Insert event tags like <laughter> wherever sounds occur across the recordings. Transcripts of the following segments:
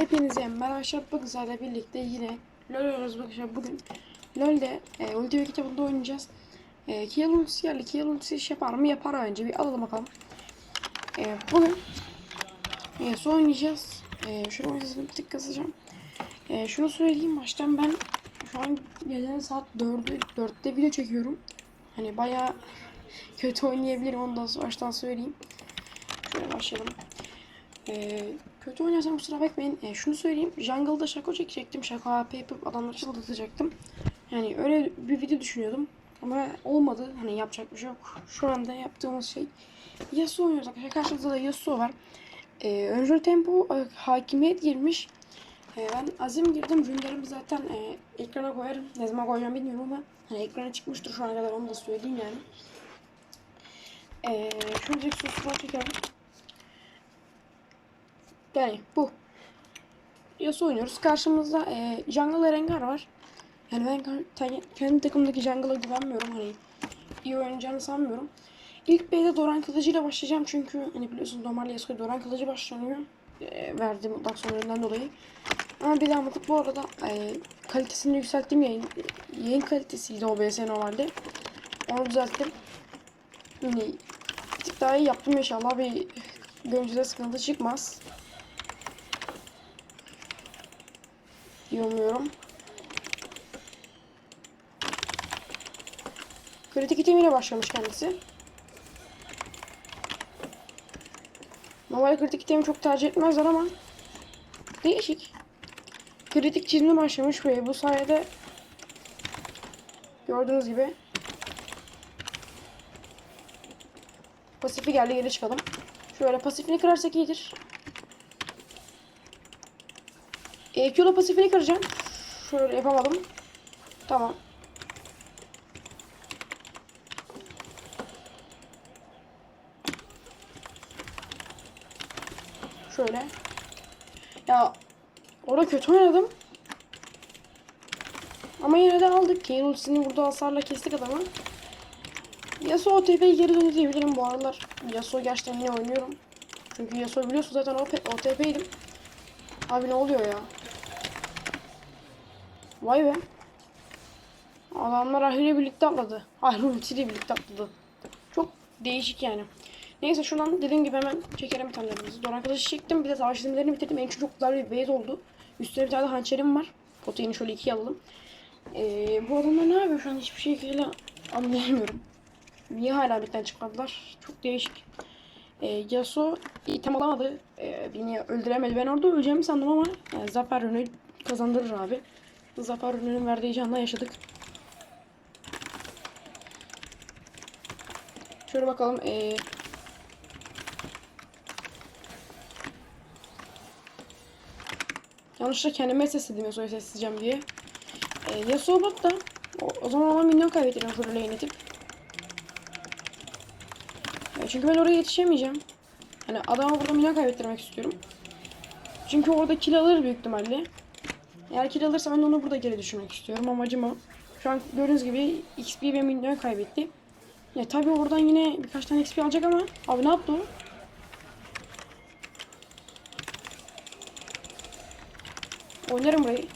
Hepinize merhaba arkadaşlar. Bugün birlikte yine LoL oynuyoruz arkadaşlar. Bugün LoL'de e, Ulti ve kitabında oynayacağız. E, Kill ultisi geldi. Kill ultisi iş yapar mı? Yapar önce. Bir alalım bakalım. E, bugün e, son oynayacağız. E, şöyle oynayacağız. Bir tık kısacağım. E, şunu söyleyeyim. Baştan ben şu an gecenin saat 4'ü 4'te video çekiyorum. Hani bayağı kötü oynayabilirim. Onu da baştan söyleyeyim. Şöyle başlayalım. Ee, kötü oynarsam kusura bakmayın. Ee, şunu söyleyeyim. Jungle'da şako çekecektim. Şako AP yapıp adamları çıldırtacaktım. Yani öyle bir video düşünüyordum. Ama olmadı. Hani yapacak bir şey yok. Şu anda yaptığımız şey Yasuo oynuyoruz arkadaşlar. Karşımızda da Yasuo var. Ee, öncül tempo e, hakimiyet girmiş. Ee, ben azim girdim. Rünlerimi zaten e, ekrana koyarım. Ne zaman koyacağım bilmiyorum ama hani ekrana çıkmıştır şu ana kadar onu da söyleyeyim yani. Ee, şöyle susura çekelim. Yani bu. Yasuo oynuyoruz. Karşımızda e, Jungle Rengar var. Yani ben kendi takımdaki Jungle'a güvenmiyorum. Hani iyi oynayacağını sanmıyorum. İlk B'de Doran Kılıcı ile başlayacağım çünkü hani biliyorsunuz normalde Yasuo Doran Kılıcı başlanıyor. E, verdiğim mutlak dolayı. Ama bir daha bakıp bu arada e, kalitesini yükselttim yayın. Yayın kalitesiydi OBS normalde. Onu düzelttim. Yani bir tık daha iyi yaptım inşallah bir görüntüde sıkıntı çıkmaz. Diye umuyorum. Kritik itemiyle başlamış kendisi. Normal kritik itemi çok tercih etmezler ama değişik. Kritik çizimle başlamış ve bu sayede gördüğünüz gibi pasifi geldi geri çıkalım. Şöyle pasifini kırarsak iyidir. E, kilo pasifini kıracağım. Şöyle yapamadım. Tamam. Şöyle. Ya orada kötü oynadım. Ama yine de aldık. Kane ultisini burada hasarla kestik adamı. Yasuo OTP'ye geri döndü bu aralar. Yasuo gerçekten yine oynuyorum. Çünkü Yasuo biliyorsun zaten OTP'ydim. Abi ne oluyor ya? Vay be. Adamlar Ahri'yle birlikte atladı. Ahri ultiyle birlikte atladı. Çok değişik yani. Neyse şuradan dediğim gibi hemen çekerim itemlerimizi. Don arkadaşı çektim. Bir de savaş isimlerini bitirdim. En çok güzel bir base oldu. Üstüne bir tane de hançerim var. Proteini şöyle ikiye alalım. Ee, bu adamlar ne yapıyor şu an hiçbir şekilde anlayamıyorum. Niye hala birden çıkmadılar? Çok değişik. Ee, Yasuo item alamadı. Ee, beni öldüremedi. Ben orada öleceğimi sandım ama yani Zafer Rünü kazandırır abi. Zafer Rünü'nün verdiği canla yaşadık. Şöyle bakalım. Ee, yanlışlıkla kendime sesledim Yasuo'yu sesleyeceğim diye. Ee, Yasuo bot da o, o zaman ona minyon kaybettireceğim şöyle lane itip. Ya çünkü ben oraya yetişemeyeceğim. Hani adama burada minyon kaybettirmek istiyorum. Çünkü orada kill alır büyük ihtimalle. Eğer kill alırsa ben onu burada geri düşürmek istiyorum. Amacım o. Şu an gördüğünüz gibi XP ve minyon kaybetti. Ya tabii oradan yine birkaç tane XP alacak ama abi ne yaptı o? Oynarım burayı.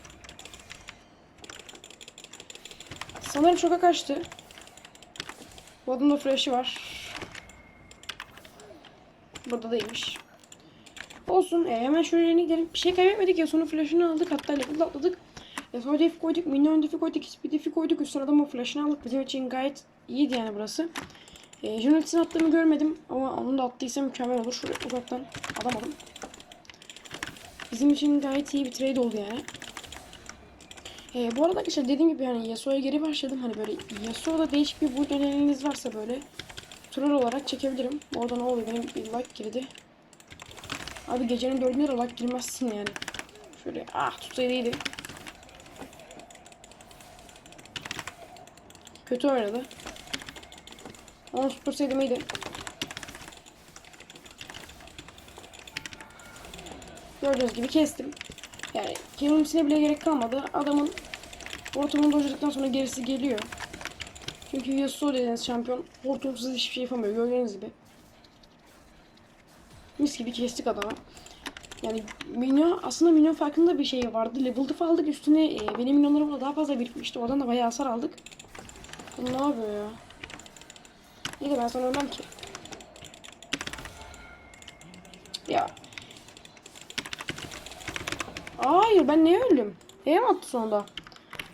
Sanırım şoka kaçtı. Bu adamda flash'i var. Burada değilmiş. Olsun. E, hemen şöyle gidelim. Bir şey kaybetmedik ya. Sonra flash'ını aldık. Hatta level atladık. E, sonra def koyduk. Minyon defi koyduk. Defi koyduk. Üstüne adamın flash'ını aldık. Bizim için gayet iyiydi yani burası. E, Jonathan'ın attığımı görmedim. Ama onun da attıysa mükemmel olur. Şöyle uzaktan alamadım. Bizim için gayet iyi bir trade oldu yani. E, bu arada arkadaşlar dediğim gibi yani Yasuo'ya geri başladım. Hani böyle Yasuo'da değişik bir build öneriniz varsa böyle troll olarak çekebilirim. Orada ne oluyor benim bir like girdi. Abi gecenin dördünde de like girmezsin yani. Şöyle ah tutsaydı. Kötü oynadı. Onu tutursaydım iyiydi. Gördüğünüz gibi kestim. Yani kelimesine bile gerek kalmadı. Adamın hortumunu dojladıktan sonra gerisi geliyor. Çünkü Yasuo dediğiniz şampiyon hortumsuz hiçbir şey yapamıyor. Gördüğünüz gibi. Mis gibi kestik adamı. Yani minyon aslında minyon farkında bir şey vardı. Level diff aldık üstüne e, benim minyonlarım da daha fazla birikmişti. Oradan da bayağı hasar aldık. Bu ne yapıyor ya? İyi de ben sana ölmem ki. Ya. Hayır ben niye öldüm? E'ye mi attı sonunda?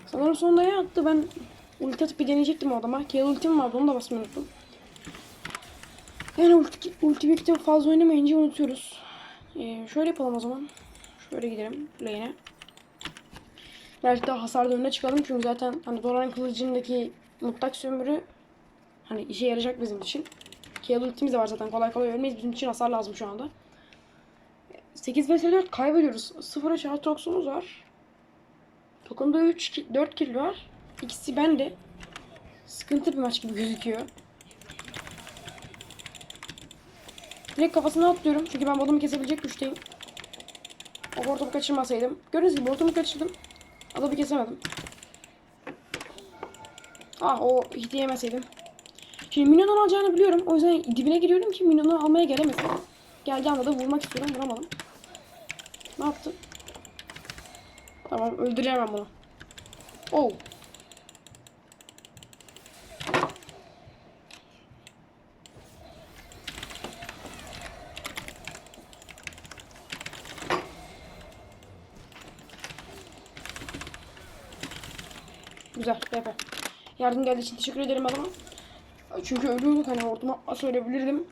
Sanırım sonunda E'ye attı. Ben ulti atıp bir deneyecektim o adama. Kill ultim vardı onu da basmayı unuttum. Yani ulti, fazla oynamayınca unutuyoruz. Ee, şöyle yapalım o zaman. Şöyle gidelim lane'e. Birazcık daha hasar önüne çıkalım çünkü zaten hani Doran kılıcındaki mutlak sömürü hani işe yarayacak bizim için. Kill ultimiz de var zaten kolay kolay ölmeyiz bizim için hasar lazım şu anda. 8 vs 4 kaybediyoruz. 0'a şart toksumuz var. Takımda 3 ki- 4 kill var. İkisi bende. Sıkıntı bir maç gibi gözüküyor. Direkt kafasına atlıyorum. Çünkü ben adamı kesebilecek güçteyim. O ortamı kaçırmasaydım. Gördüğünüz gibi ortamı kaçırdım. Adamı kesemedim. Ah o hiti yemeseydim. Şimdi minyondan alacağını biliyorum. O yüzden dibine giriyorum ki minyonu almaya gelemesin. Geldiği anda da vurmak istiyorum. Vuramadım. Ne yaptın? Tamam öldüremem bunu. Oh. Güzel. BP. Yardım geldiği için teşekkür ederim adama. Çünkü ölüyorduk hani ortama söyleyebilirdim.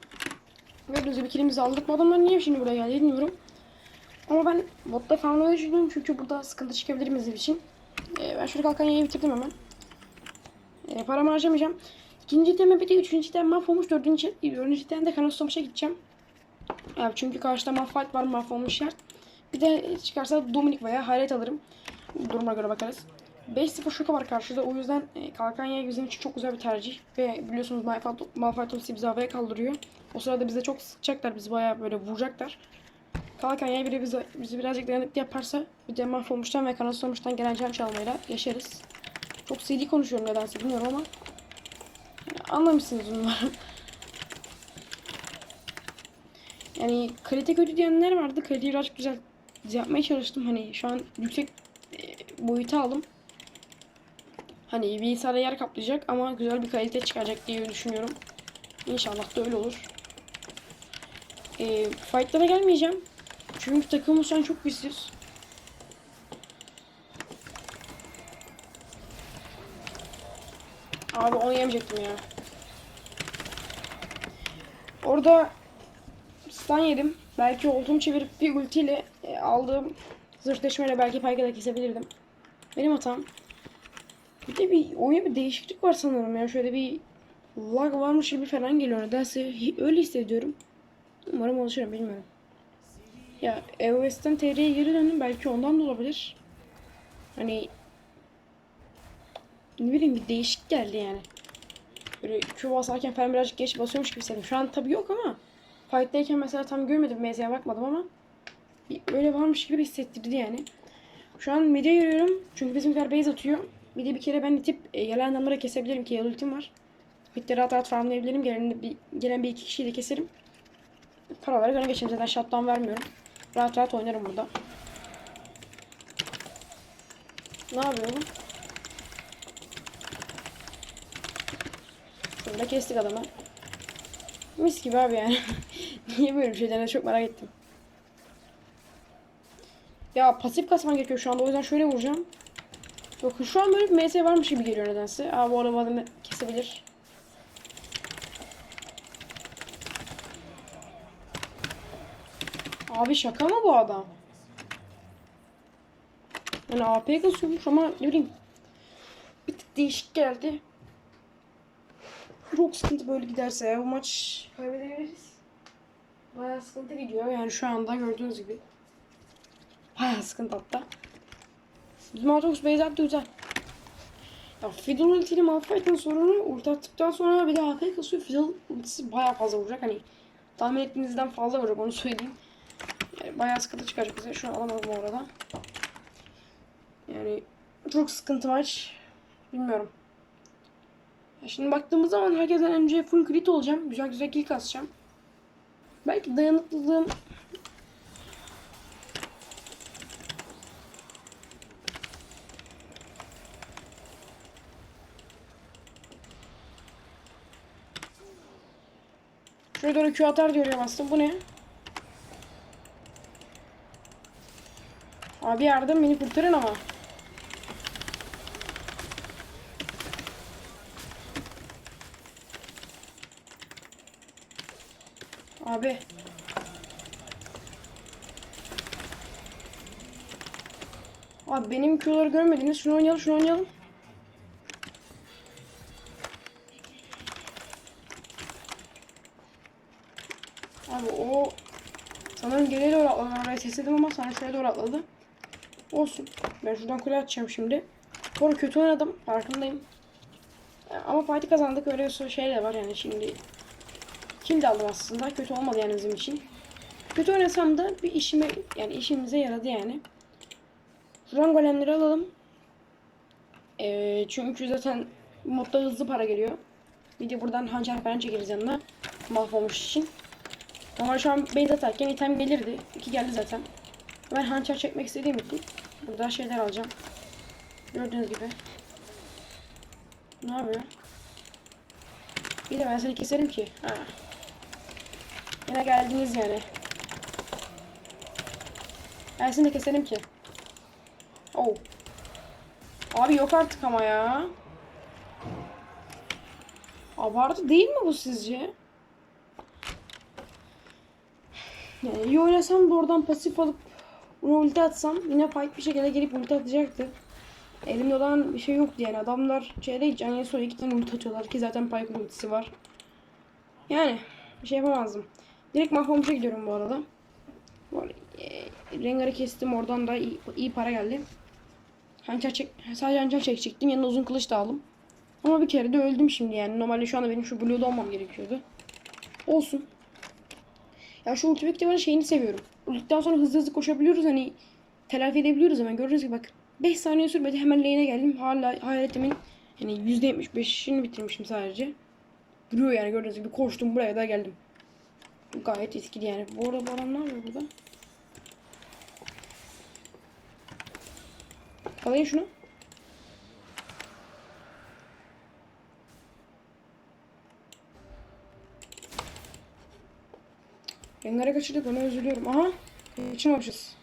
Gördüğünüz gibi kilimizi aldık. Bu adamlar niye şimdi buraya geldi bilmiyorum. Ama ben botta falan düşünüyorum çünkü burada sıkıntı çıkabilir bizim için. Ee, ben şöyle kalkan yayı bitirdim hemen. Ee, paramı harcamayacağım. İkinci iteme bir de üçüncü item mahvolmuş. Dördüncü, dördüncü item de Kanos Tomaş'a gideceğim. Yani çünkü karşıda mahfight var mahvolmuş şart. Bir de çıkarsa Dominik veya Hayret alırım. Duruma göre bakarız. 5-0 şoka var karşıda. O yüzden e, kalkan yay bizim için çok güzel bir tercih. Ve biliyorsunuz ultisi bizi havaya kaldırıyor. O sırada bize çok sıkacaklar. Bizi bayağı böyle vuracaklar. Kalkan yay biri bizi, bizi birazcık dayanıklı yaparsa bir de mahvolmuştan ve kanatlanmıştan gelen can çalmayla yaşarız. Çok seri konuşuyorum nedense bilmiyorum ama yani anlamışsınız umarım. <laughs> Yani kalite kötü diyenler vardı. Kaliteyi birazcık güzel yapmaya çalıştım. Hani şu an yüksek e, boyuta aldım. Hani bilgisayarda yer kaplayacak ama güzel bir kalite çıkacak diye düşünüyorum. İnşallah da öyle olur. E, fightlara gelmeyeceğim. Çünkü takımım şu an çok güçsüz. Abi onu yemeyecektim ya. Orada stun yedim. Belki olduğum çevirip bir ultiyle e, aldığım zırhleşmeyle belki Pyke'da kesebilirdim. Benim hatam. Bir de bir oyuna bir değişiklik var sanırım ya. Şöyle bir lag varmış gibi falan geliyor. Nedense öyle hissediyorum. Umarım alışırım bilmiyorum. Ya iOS'ten TR'ye geri döndüm. Belki ondan da olabilir. Hani ne bileyim bir değişik geldi yani. Böyle Q basarken falan birazcık geç basıyormuş gibi hissettim. Şu an tabii yok ama fight'tayken mesela tam görmedim. MS'ye bakmadım ama bir öyle varmış gibi hissettirdi yani. Şu an mid'e yürüyorum. Çünkü bizimkiler base atıyor. Bir de bir kere ben itip e, gelen adamları kesebilirim ki yıl ultim var. Mid'de rahat rahat farmlayabilirim. Gelen bir, gelen bir iki kişiyi de keserim. Paraları öne geçerim. Zaten shutdown vermiyorum. Rahat rahat oynarım burada. Ne yapıyorum? Şurada kestik adamı. Mis gibi abi yani. <laughs> Niye böyle bir şey denedi çok merak ettim. Ya pasif kasman gerekiyor şu anda o yüzden şöyle vuracağım. Yok şu an böyle bir MS varmış gibi geliyor nedense. Aa bu arada adamı kesebilir. Abi şaka mı bu adam? Yani AP kasıyormuş ama ne bileyim. Bir tık değişik geldi. Çok sıkıntı böyle giderse bu maç kaybedebiliriz. Bayağı sıkıntı gidiyor yani şu anda gördüğünüz gibi. Bayağı sıkıntı hatta. Atox base attı güzel. Ya Fiddle ultiyle Malphite'ın sorunu ulti attıktan sonra bir de AP kasıyor. Fiddle ultisi bayağı fazla vuracak hani tahmin ettiğinizden fazla vuracak onu söyleyeyim. Yani bayağı sıkıntı çıkaracak bize. Şu an alamadım bu arada. Yani çok sıkıntı maç. Bilmiyorum. Ya şimdi baktığımız zaman herkesten önce full crit olacağım. Güzel güzel kill kasacağım. Belki dayanıklılığım Şuraya doğru Q atar diyorum aslında. Bu ne? Abi yardım beni kurtarın ama. Abi. Abi benim Q'ları görmediniz. Şunu oynayalım, şunu oynayalım. Sanırım geriye doğru atladı. Ben oraya test ettim ama sonra şuraya doğru atladı. Olsun. Ben şuradan kule atacağım şimdi. Arada kötü oynadım. Farkındayım. Ya, Ama parti kazandık. Öyle bir şey de var yani şimdi. Kill de aldım aslında. Kötü olmadı yani bizim için. Kötü oynasam da bir işime yani işimize yaradı yani. Şuradan golemleri alalım. Ee, çünkü zaten modda hızlı para geliyor. Bir de buradan hançer falan çekeriz yanına. Mahvolmuş için. Ama şu an base atarken item gelirdi. İki geldi zaten. Ben hançer çekmek istediğim için burada şeyler alacağım. Gördüğünüz gibi. Ne yapıyor? Bir de ben seni keserim ki. Ha. Yine geldiniz yani. Ben seni de keserim ki. Oh. Abi yok artık ama ya. Abartı değil mi bu sizce? Yani iyi oynasam da oradan pasif alıp bunu ulti atsam yine fight bir şekilde gelip ulti atacaktı. Elimde olan bir şey yoktu yani. Adamlar şeyde hiç yani sonra iki tane ulti atıyorlar ki zaten Pyke'ın ultisi var. Yani bir şey yapamazdım. Direkt mahvolmuşa gidiyorum bu arada. Bu e, Rengar'ı kestim oradan da iyi, iyi para geldi. Hançer çek, sadece hançer çekecektim. Yanına uzun kılıç da aldım. Ama bir kere de öldüm şimdi yani. Normalde şu anda benim şu Blue'da olmam gerekiyordu. Olsun. Ya şu Ultimate Divan'ın şeyini seviyorum. Ultiden sonra hızlı hızlı koşabiliyoruz hani telafi edebiliyoruz hemen. Gördüğünüz gibi bak 5 saniye sürmedi hemen lane'e geldim. Hala hayaletimin yani %75'ini bitirmişim sadece. Duruyor yani gördüğünüz gibi koştum buraya da geldim. Gayet etkili yani. Bu arada bu adam ne burada? Alayım şunu. Rengar'a kaçırdık ona üzülüyorum. Aha. Kaçırmamışız.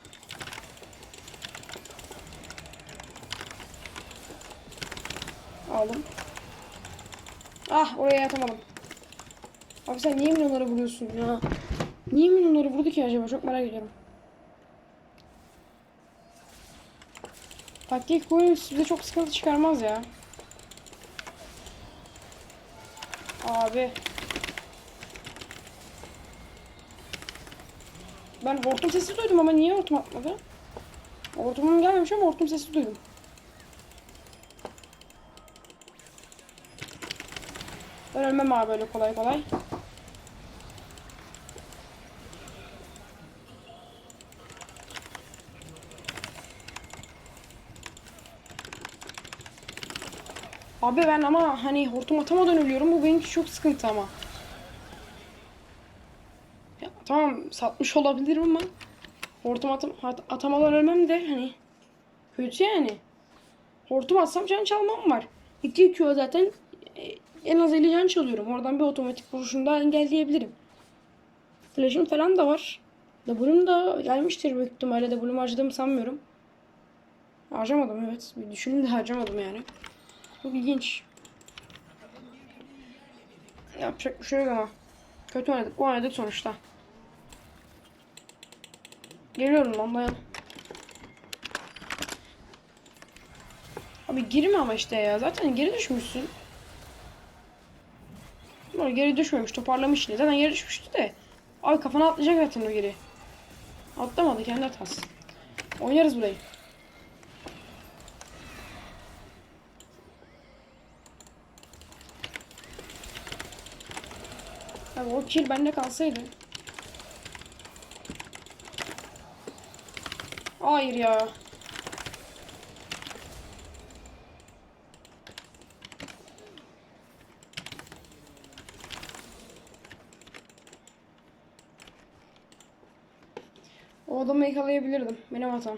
Aldım. Ah oraya atamadım. Abi sen niye milyonları vuruyorsun ya? Niye milyonları vurdu ki acaba? Çok merak ediyorum. Taktik koyun size çok sıkıntı çıkarmaz ya. Abi. Ben hortum sesi duydum ama niye hortum atmadı? Hortumun gelmemiş ama hortum sesi duydum. Ben ölmem abi böyle kolay kolay. Abi ben ama hani hortum atamadan ölüyorum. Bu benim için çok sıkıntı ama. Tamam satmış olabilirim ama hortum atam at- atamadan ölmem de hani kötü yani. Hortum atsam can çalmam var. 2 Q zaten e, en az 50 can çalıyorum. Oradan bir otomatik vuruşunda engelleyebilirim. Flash'ım falan da var. W'm da gelmiştir büyük ihtimalle. W'm harcadığımı sanmıyorum. Harcamadım evet. Bir düşündüm de harcamadım yani. Çok ilginç. Yapacak bir şey yok ama. Kötü oynadık. Oynadık sonuçta. Geliyorum lan dayan. Abi girme ama işte ya. Zaten geri düşmüşsün. Böyle geri düşmemiş. Toparlamış yine. Zaten geri düşmüştü de. Abi kafana atlayacak zaten o geri. Atlamadı. Kendi hatası. Oynarız burayı. Abi o kill bende kalsaydı. Hayır ya. O adamı yakalayabilirdim. Benim hatam.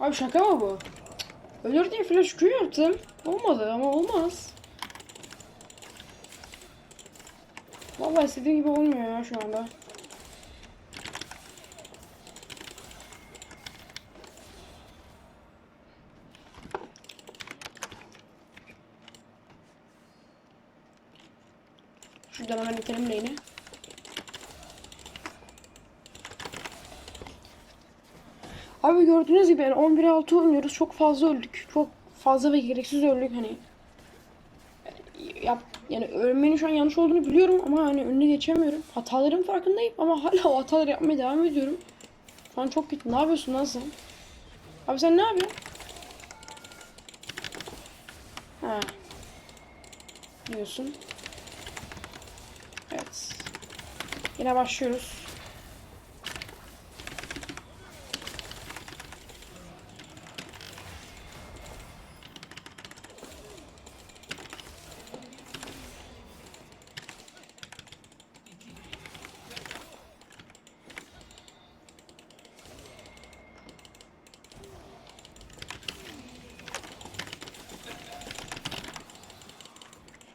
Abi şaka mı bu? Ölür diye flash Q yaptım. Olmadı ama olmaz. Vallahi istediğim gibi olmuyor ya şu anda. Şuradan hemen itelim lane'i. Abi gördüğünüz gibi yani 11'e 6 oynuyoruz. Çok fazla öldük. Çok fazla ve gereksiz öldük hani. Yap, yani ölmenin şu an yanlış olduğunu biliyorum ama hani önüne geçemiyorum. Hataların farkındayım ama hala o hataları yapmaya devam ediyorum. Şu an çok kötü. Ne yapıyorsun lan? Abi sen ne yapıyorsun? Ha. Diyorsun. Evet. Yine başlıyoruz.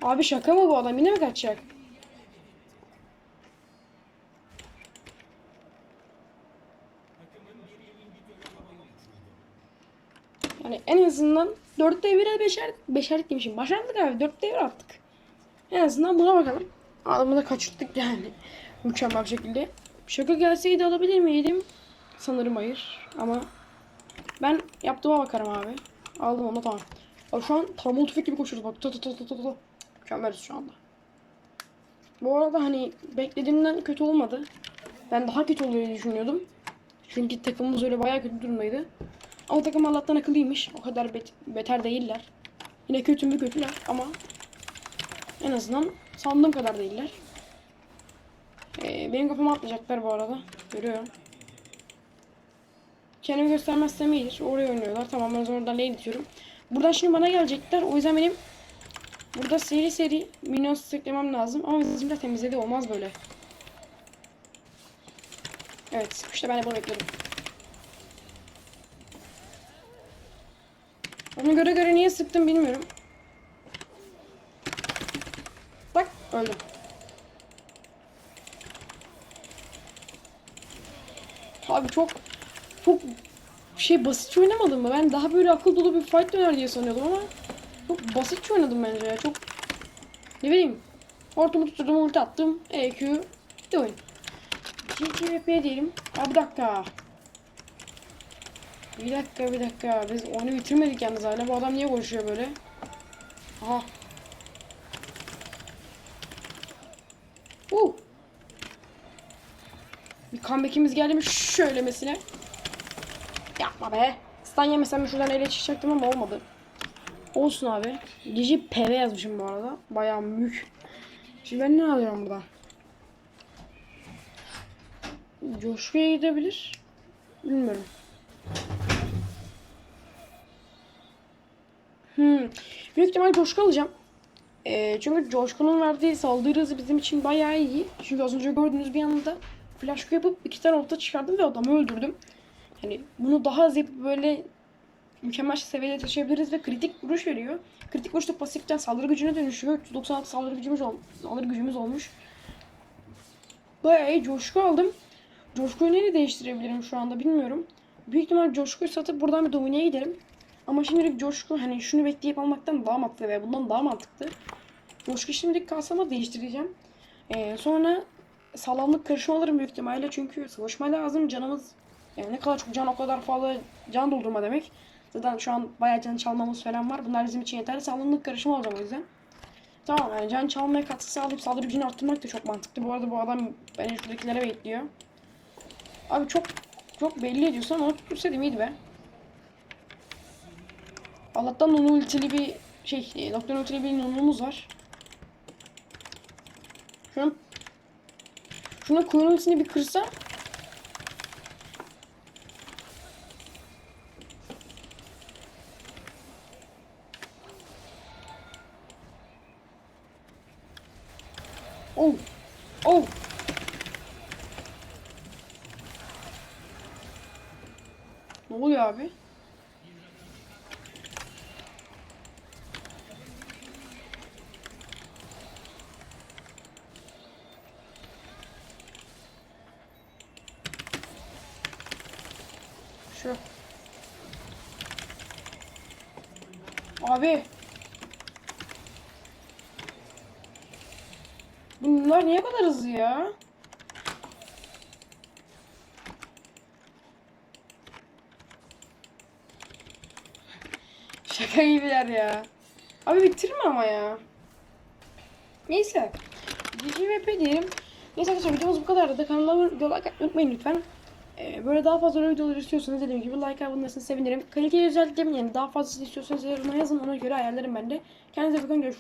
Abi şaka mı bu adam? Yine mi kaçacak? Yani en azından 4'te 1'e beşer, beşerlik demişim. Başardık abi. 4'te 1 attık. En azından buna bakalım. Adamı da kaçırttık yani. <laughs> Mükemmel bir şekilde. Şaka gelseydi alabilir miydim? Sanırım hayır. Ama ben yaptığıma bakarım abi. Aldım onu tamam. Abi şu an taramalı tüfek gibi koşuyoruz bak. Tı tı tı tı tı tı. Mükemmeliz şu anda. Bu arada hani beklediğimden kötü olmadı. Ben daha kötü oluyor düşünüyordum. Çünkü takımımız öyle bayağı kötü durumdaydı. Ama takım Allah'tan akıllıymış. O kadar bet- beter değiller. Yine kötü mü kötüler ama en azından sandığım kadar değiller. Ee, benim kafama atlayacaklar bu arada. Görüyorum. Kendimi göstermezsem iyidir. Oraya oynuyorlar. Tamam ben oradan lane itiyorum. Buradan şimdi bana gelecekler. O yüzden benim burada seri seri minyon steklemem lazım. Ama bizimkiler temizledi. Olmaz böyle. Evet. işte ben de bunu bekliyordum. Ona göre göre niye sıktım bilmiyorum. Bak öldüm. Abi çok çok şey basit oynamadım mı? Ben daha böyle akıl dolu bir fight döner diye sanıyordum ama çok basitçe oynadım bence ya. Çok ne bileyim. Hortumu tutturdum, ulti attım. EQ bir oyun. GGVP diyelim. Aa bir dakika. Bir dakika bir dakika. Biz onu bitirmedik yalnız hala. Bu adam niye koşuyor böyle? Aha. Uh. Bir comeback'imiz geldi mi şöyle mesela. Yapma be. Stun yemesem şuradan ele çıkacaktım ama olmadı. Olsun abi. Gece PV yazmışım bu arada. Bayağı mük. Şimdi ben ne alıyorum burada? Coşkuya gidebilir. Bilmiyorum. Hmm. Büyük ihtimal coşku alacağım. Ee, çünkü coşkunun verdiği saldırı hızı bizim için bayağı iyi. Çünkü az önce gördüğünüz bir anda flash yapıp iki tane orta çıkardım ve adamı öldürdüm. Hani bunu daha az yapıp böyle mükemmel seviyede taşıyabiliriz ve kritik vuruş veriyor. Kritik vuruş da pasiften saldırı gücüne dönüşüyor. 396 saldırı gücümüz, ol saldırı gücümüz olmuş. Bayağı iyi coşku aldım. Coşkuyu nereye değiştirebilirim şu anda bilmiyorum. Büyük ihtimal coşkuyu satıp buradan bir domineye giderim. Ama şimdilik coşku hani şunu bekleyip almaktan daha mantıklı ve bundan daha mantıklı. Coşku şimdilik kalsa ama değiştireceğim. Ee, sonra sağlamlık karışımı alırım büyük ihtimalle çünkü savaşma lazım canımız yani ne kadar çok can o kadar fazla can doldurma demek. Zaten şu an bayağı can çalmamız falan var. Bunlar bizim için yeterli. Sağlamlık karışımı alacağım o yüzden. Tamam yani can çalmaya katkı sağlayıp saldırı gücünü arttırmak da çok mantıklı. Bu arada bu adam beni şuradakilere bekliyor. Abi çok çok belli ediyorsun ama tutursaydım iyiydi be. Allah'tan onun ultili bir şey, e, Doktor ultili bir nonumuz var. Şunun Şuna kuyunun ultisini bir kırsa Şu. Abi. Bunlar niye kadar hızlı ya? <laughs> Şaka gibiler ya. Abi bitirme ama ya. Neyse. GGVP diyelim. Neyse arkadaşlar videomuz bu kadardı. Kanalıma abone olmayı unutmayın lütfen. Ee, böyle daha fazla öyle videolar istiyorsanız dediğim gibi like abonmasını sevinirim. Kaliteli özellikle yani daha fazla istiyorsanız yorumlara yazın ona göre ayarlarım ben de. Kendinize bakın görüşürüz.